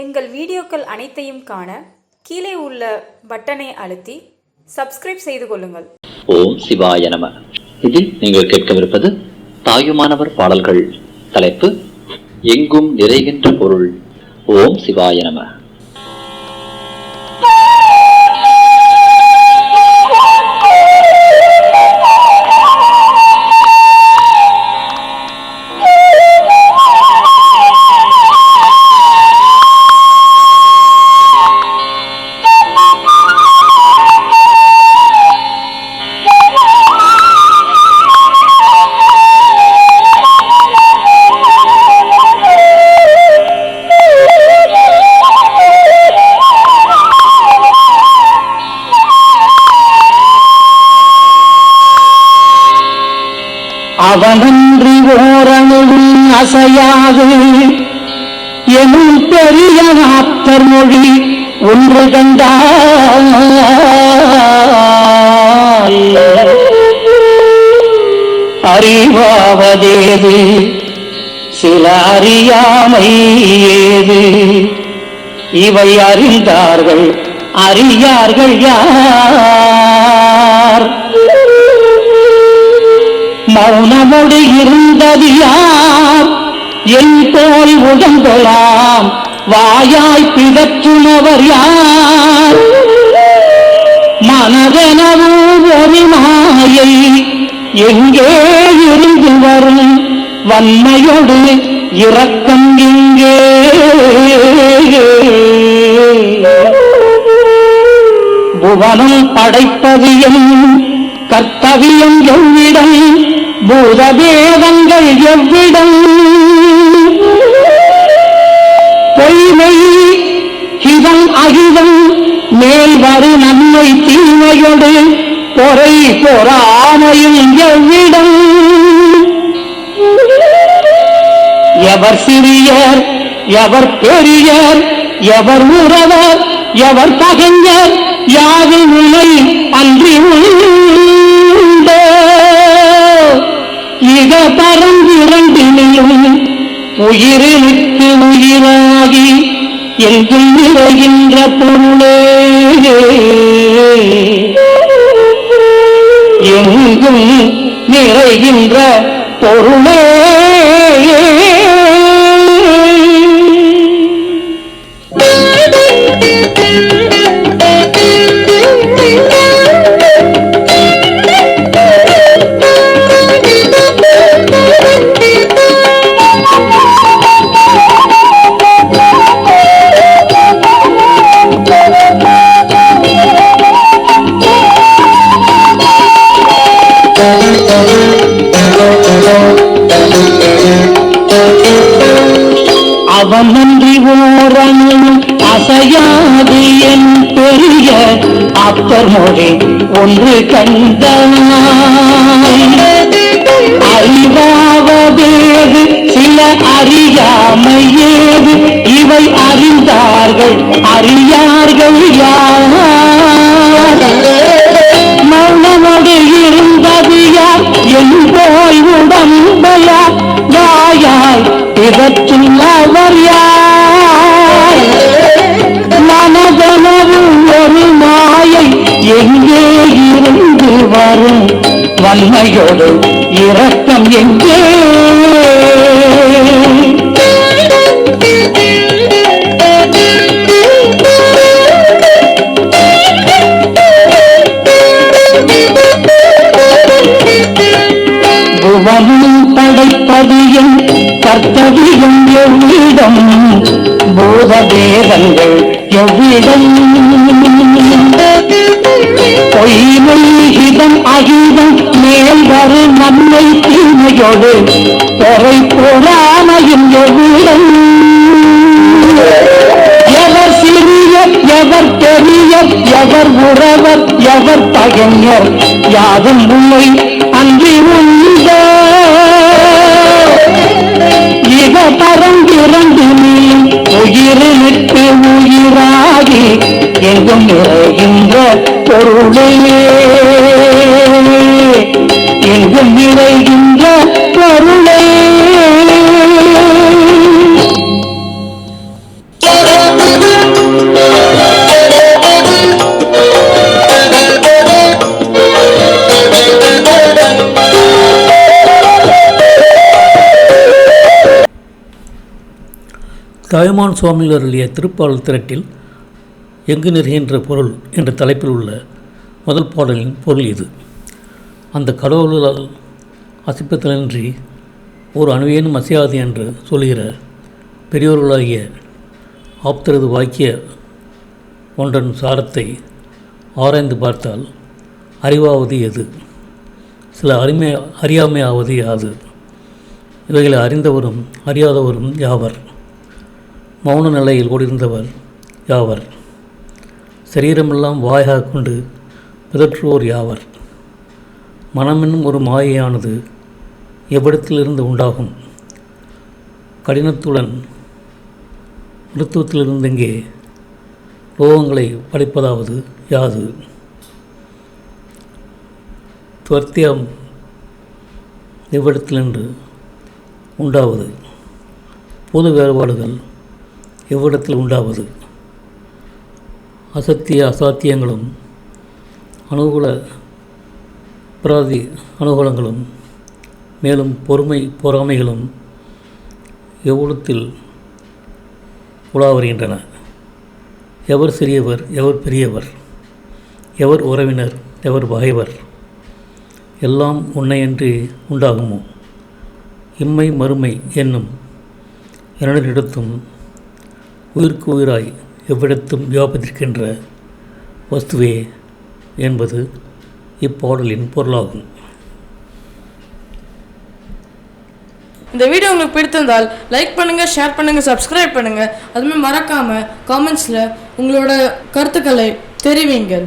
எங்கள் வீடியோக்கள் அனைத்தையும் காண கீழே உள்ள பட்டனை அழுத்தி சப்ஸ்கிரைப் செய்து கொள்ளுங்கள். ஓம் சிவாய நம. இதில் நீங்கள் கேட்கவிருப்பது தாயுமானவர் பாடல்கள். தலைப்பு எங்கும் நிறைகின்ற பொருள். ஓம் சிவாய நம. அவனன்றி ஓரணுவும் அசையாது. எனும் பெரிய ஆப்தர் மொழி ஒன்று கண்டால். அறிவாவதேது சில அறியாமை ஏது. இவை அறிந்தார்கள் அறியார்கள் யார்? மௌனமொழி இருந்தது யார்? என் தோல் உடம்பலாம் வாயாய் பிதற்றுமவர் யார்? மனதெனவும் ஒரு மாயை. எங்கே இருந்து வரும்? வன்மையோடு இரக்கம் எங்கே புவனம் படைப்பது என் கர்த்தவியம் எவ்விடம்? பூதபேதங்கள் எவ்விடம்? பொய்மை ஹிதம் அகிதம் மேல் வரு நன்மை தீமையோடு பொறை பொறாமையும் எவ்விடம்? எவர் சிறியர் எவர் பெரியர் எவர் உறவர் எவர் பகைஞர் யாது உண்மை அன்றி உள்ள இக பரந்திரண்டிலும் உயிருக்கு உயிராகி எங்கும் நிறைகின்ற பொருளே. எங்கும் நிறைகின்ற பொருளே. அவன் நன்றி அசையாது என் பெரிய அப்பர் மொழி ஒன்று கண்டாய். அறிவாவதேது சில அறியாமையேது இவை அறிந்தார்கள் அறியார்கள் வன்மையோடு இரக்கம் எங்கே? புவனம் படைப்பது என் கர்த்தவியம் எவ்விடம் பூததேவங்கள் எவ்விடம் பொய்மை ஹிதம் அகிதம் மேல் வரு நன்மை தீமையோடு. பொறை பொறாமையும் எவ்விடம்? எவர் சிறிய எவர் பெரிய எவர் உறவர் எவர் பகைஞர் யாதும் உண்மை அன்றி உண்டோ இக பரந்திரண்டு நீ உயிரினுக்கு எங்கும் நிறைகின்ற பொருளையே. எங்கும் நிறைகின்ற பொருளையே தாய்மான் சுவாமிகள் அருளிய திருப்பால் திரட்டில் எங்கு நிறைகின்ற பொருள் என்ற தலைப்பில் உள்ள முதல் பாடலின் பொருள் இது. அந்த கடவுளால் அசிப்பத்திலின்றி ஒரு அணுவேனும் அசையாது என்று சொல்கிற பெரியோர்களாகிய ஆப்தரது வாக்கிய ஒன்றன் சாரத்தை ஆராய்ந்து பார்த்தால் அறிவாவது எது? சில அருமை அறியாமையாவது யாது? இவைகளை அறிந்தவரும் அறியாதவரும் யாவர்? மௌன நிலையில் ஓடிருந்தவர் யாவர்? சரீரமெல்லாம் வாயாக கொண்டு பிதற்றுவோர் யாவர்? மனமென்னும் ஒரு மாயையானது எவ்விடத்திலிருந்து உண்டாகும்? கடினத்துடன் மிருத்துவத்திலிருந்தெங்கே ரோகங்களை படைப்பதாவது யாது? துவர்த்தியம் எவ்விடத்திலிருந்து உண்டாவது? பொது வேறுபாடுகள் எவ்விடத்தில் உண்டாவது? அசத்திய அசாத்தியங்களும் அனுகூல பிராதி அனுகூலங்களும் மேலும் பொறுமை பொறாமைகளும் எவ்வளத்தில் உலா வருகின்றன. எவர் சிறியவர் எவர் பெரியவர் எவர் உறவினர் எவர் பகைவர் எல்லாம் உன்னையன்றி உண்டாகுமோ? இம்மை மறுமை என்னும் இரண்டிடத்தும் உயிர்க்கு உயிராய் எவ்விடத்தும் வியாபித்திருக்கின்ற வஸ்துவே என்பது இப்பாடலின் பொருளாகும். இந்த வீடியோ உங்களுக்கு பிடித்திருந்தால் லைக் பண்ணுங்கள் ஷேர் பண்ணுங்கள் சப்ஸ்கிரைப் பண்ணுங்கள் அதுமாதிரி மறக்காமல் காமெண்ட்ஸில் உங்களோட கருத்துக்களை தெரிவிங்கள்.